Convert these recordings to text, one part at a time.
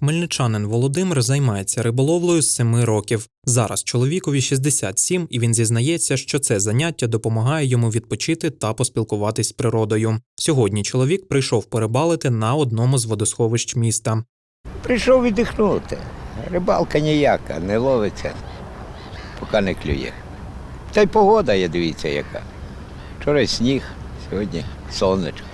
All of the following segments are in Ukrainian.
Хмельничанин Володимир займається риболовлею з 7 років. Зараз чоловікові 67, і він зізнається, що це заняття допомагає йому відпочити та поспілкуватись з природою. Сьогодні чоловік прийшов порибалити на одному з водосховищ міста. Прийшов віддихнути. Рибалка ніяка, не ловиться, поки не клює. Та й погода є, дивіться, яка. Вчора сніг, сьогодні сонечко.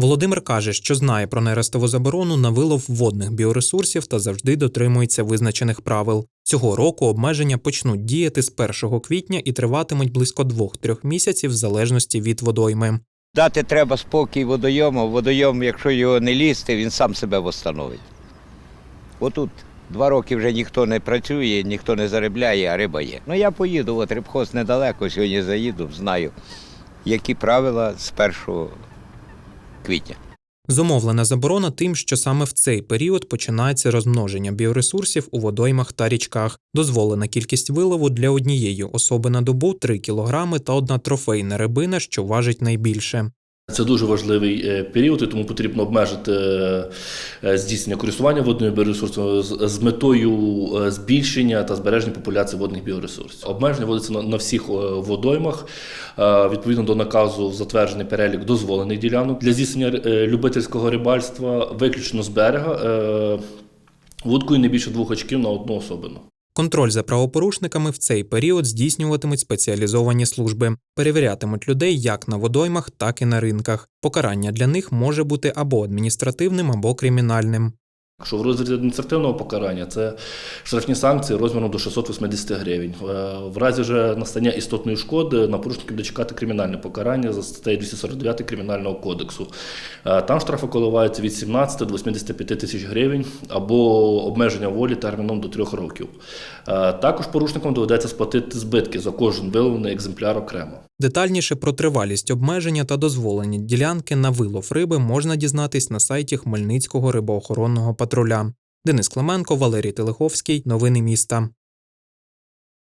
Володимир каже, що знає про нерестову заборону на вилов водних біоресурсів та завжди дотримується визначених правил. Цього року обмеження почнуть діяти з 1 квітня і триватимуть близько 2-3 місяців в залежності від водойми. Дати треба спокій водойому. Водойом, якщо його не лізти, він сам себе восстановить. Отут два роки вже ніхто не працює, ніхто не заробляє, а риба є. Ну я поїду, от рибхоз недалеко, сьогодні заїду, знаю, які правила з 1 квітня. Зумовлена заборона тим, що саме в цей період починається розмноження біоресурсів у водоймах та річках. Дозволена кількість вилову для однієї особи на добу 3 кілограми та одна трофейна рибина, що важить найбільше. Це дуже важливий е, період, і тому потрібно обмежити е, здійснення користування водними біоресурсами з- метою е, збільшення та збереження популяції водних біоресурсів. Обмеження вводиться на, всіх е, водоймах е, відповідно до наказу затверджений перелік дозволених ділянок для здійснення е, любительського рибальства, виключно з берега. е, Вудкою не більше двох очків на одну особину. Контроль за правопорушниками в цей період здійснюватимуть спеціалізовані служби, перевірятимуть людей як на водоймах, так і на ринках. Покарання для них може бути або адміністративним, або кримінальним. Якщо в розрізі адміністративного покарання це штрафні санкції розміром до 680 гривень. Е, В разі вже настання істотної шкоди на порушників буде чекати кримінальне покарання за статтею 249 Кримінального кодексу. Е, Там штрафи коливаються від 17 до 85 тисяч гривень або обмеження волі терміном до 3 років. Е, Також порушникам доведеться сплатити збитки за кожен виловлений екземпляр окремо. Детальніше про тривалість обмеження та дозволені ділянки на вилов риби можна дізнатись на сайті Хмельницького рибоохоронного патруля. Денис Клименко, Валерій Телеховський. Новини міста.